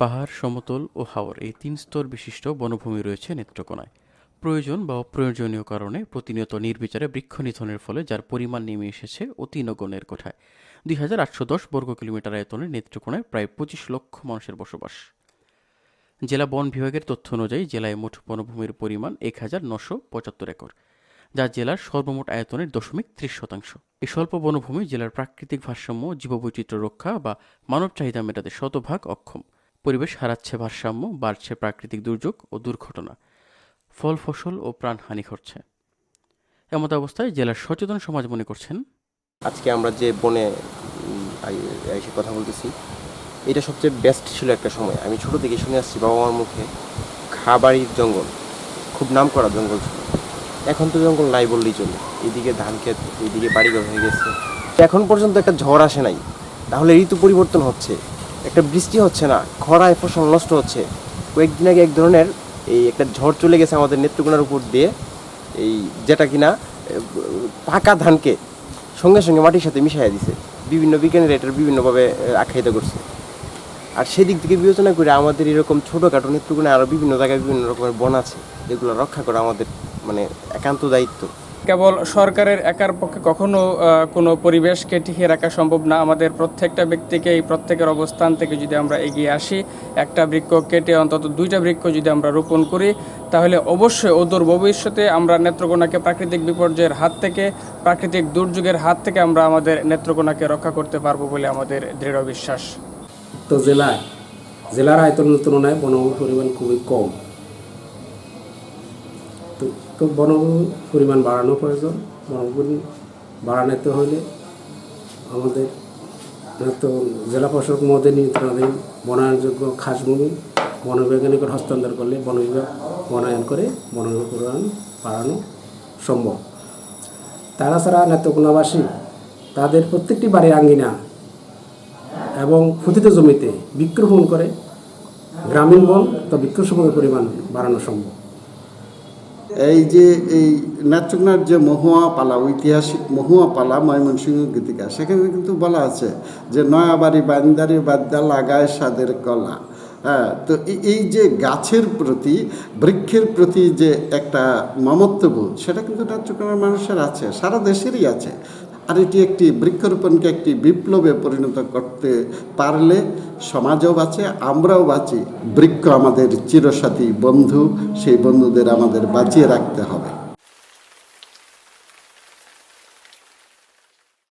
পাহাড়, সমতল ও হাওর এই তিন স্তর বিশিষ্ট বনভূমি রয়েছে নেত্রকোনায়। প্রয়োজন বা অপ্রয়োজনীয় কারণে প্রতিনিয়ত নির্বিচারে বৃক্ষ নিধনের ফলে যার পরিমাণ নেমে এসেছে অতি নগণের কোঠায়। দুই হাজার আটশো দশ বর্গ কিলোমিটার আয়তনের নেত্রকোনায় প্রায় পঁচিশ লক্ষ মানুষের বসবাস। জেলা বন বিভাগের তথ্য অনুযায়ী জেলায় মোট বনভূমির পরিমাণ এক হাজার নশো পঁচাত্তর একর, যা জেলার সর্বমোট আয়তনের দশমিক ত্রিশ শতাংশ। এই স্বল্প বনভূমি জেলার প্রাকৃতিক ভারসাম্য, জীববৈচিত্র্য রক্ষা বা মানব চাহিদা মেটাতে শতভাগ অক্ষম। পরিবেশ হারাচ্ছে ভারসাম্য, বাড়ছে প্রাকৃতিক দুর্যোগ ও দুর্ঘটনা। ফল, ফসল ও প্রাণহানি ঘটছে। এমত অবস্থায় জেলার সচেতন সমাজ মনে করছেন। আজকে আমরা যে বনে এসে কথা বলতেছি, এটা সবচেয়ে বেস্ট ছিল একটা সময়। আমি ছোট থেকে শুনে আসছি, বাবা মার মুখে খাবাড়ির জঙ্গল, খুব নাম করা জঙ্গল ছিল। এখন তো জঙ্গল নাই বললেই চলে। এদিকে ধান ক্ষেত, এদিকে বাড়িঘর হয়ে গেছে। এখন পর্যন্ত একটা ঝড় আসে নাই। তাহলে ঋতু পরিবর্তন হচ্ছে। একটা বৃষ্টি হচ্ছে না, খরায় ফসল নষ্ট হচ্ছে। কয়েকদিন আগে এক ধরনের এই একটা ঝড় চলে গেছে আমাদের নেত্রকোনার উপর দিয়ে, এই যেটা কিনা পাকা ধানকে সঙ্গে সঙ্গে মাটির সাথে মিশাইয়া দিছে। বিভিন্ন বিজ্ঞানীরা এটার বিভিন্নভাবে আখ্যায়িত করছে। আর সেদিক থেকে বিবেচনা করে আমাদের এরকম ছোটোখাটো নেত্রকোনায় আরও বিভিন্ন জায়গায় বিভিন্ন রকমের বন আছে, যেগুলো রক্ষা করা আমাদের মানে একান্ত দায়িত্ব। কেবল সরকারের একার পক্ষে কখনো কোনো পরিবেশকে টিকিয়ে রাখা সম্ভব না। আমাদের প্রত্যেকটা ব্যক্তিকে এই প্রত্যেকের অবস্থান থেকে যদি আমরা এগিয়ে আসি, একটা বৃক্ষ কেটে অন্তত দুইটা বৃক্ষ যদি আমরা রোপণ করি, তাহলে অবশ্যই অদূর ভবিষ্যতে আমরা নেত্রকোনাকে প্রাকৃতিক বিপর্যয়ের হাত থেকে, প্রাকৃতিক দুর্যোগের হাত থেকে আমরা আমাদের নেত্রকোনাকে রক্ষা করতে পারব বলে আমাদের দৃঢ় বিশ্বাস। তো জেলায় জেলার আয়তনের তুলনায় বনভূমির পরিমাণ খুবই কম। তো তো বনভূমির পরিমাণ বাড়ানো প্রয়োজন। বনভূমি বাড়ানোতে হলে আমাদের তো জেলা প্রশাসক মহোদয় নিয়ন্ত্রণাধীন বনায়নযোগ্য খাসভূমি বনবৈজ্ঞানিকের হস্তান্তর করলে বন বিভাগ বনায়ন করে বনভূমির পরিমাণ বাড়ানো সম্ভব। তারা ছাড়া নেত্রকোনাবাসী, তাদের প্রত্যেকটি বাড়ির আঙ্গিনা এবং ক্ষতিত জমিতে বৃক্ষরোপণ করে গ্রামীণ বন তো বৃক্ষরোপণের পরিমাণ বাড়ানো সম্ভব। এই যে, এই নেত্রকোনার যে মহুয়া পালা, ঐতিহাসিক মহুয়া পালা ময়মনসিংহ গীতিকা, সেখানে কিন্তু বলা আছে যে নয়াবাড়ি বান্দারি বাদ্যা লাগায় সাদের কলা। হ্যাঁ তো এই- যে গাছের প্রতি, বৃক্ষের প্রতি যে একটা মমত্ববোধ, সেটা কিন্তু নেত্রকোনার মানুষের আছে, সারা দেশেরই আছে। আর এটি একটি বৃক্ষরোপণকে একটি বিপ্লবে পরিণত করতে পারলে সমাজও বাঁচে, আমরাও বাঁচি। বৃক্ষ আমাদের চিরসাথী বন্ধু, সেই বন্ধুদের আমাদের বাঁচিয়ে রাখতে হবে।